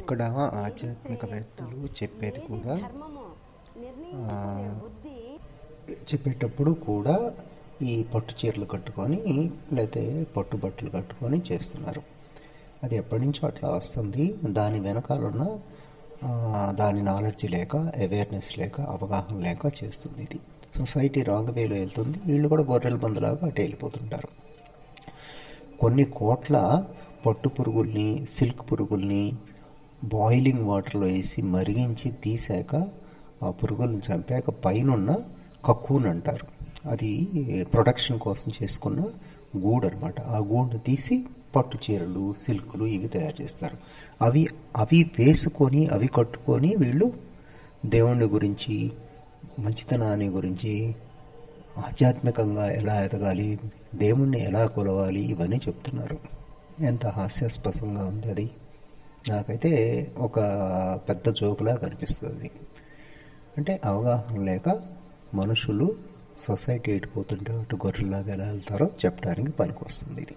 ఇక్కడ ఆధ్యాత్మికవేత్తలు చెప్పేది కూడా చెప్పేటప్పుడు కూడా ఈ పట్టు చీరలు కట్టుకొని లేకపోతే పట్టు బట్టలు కట్టుకొని చేస్తున్నారు. అది ఎప్పటి నుంచో అట్లా వస్తుంది. దాని వెనకాలన్న దాని నాలెడ్జ్ లేక అవేర్నెస్ లేక అవగాహన లేక చేస్తుంది ఇది. సొసైటీ రాంగ్ వేలో వెళ్తుంది. వీళ్ళు కూడా గొర్రెల బందులాగా అటు వెళ్ళిపోతుంటారు. కొన్ని కోట్ల పట్టు పురుగుల్ని సిల్క్ పురుగుల్ని బాయిలింగ్ వాటర్లో వేసి మరిగించి తీసాక ఆ పురుగుల్ని చంపాక పైనున్న కక్కూన్ అంటారు. అది ప్రొడక్షన్ కోసం చేసుకున్న గూడు అనమాట ఆ గూడును తీసి పట్టు చీరలు సిల్కులు ఇవి తయారు చేస్తారు. అవి అవి వేసుకొని అవి కట్టుకొని వీళ్ళు దేవుణ్ణి గురించి మంచితనాన్ని గురించి ఆధ్యాత్మికంగా ఎలా ఎదగాలి దేవుణ్ణి ఎలా కొలవాలి ఇవన్నీ చెప్తున్నారు. ఎంత హాస్యాస్పదంగా ఉంది అది నాకైతే ఒక పెద్ద జోకులా కనిపిస్తుంది. అంటే అవగాహన లేక మనుషులు సొసైటీ ఎడిపోతుంటే అటు గొర్రెలాగా ఎలా వెళ్తారో చెప్పడానికి పనికి వస్తుంది ఇది.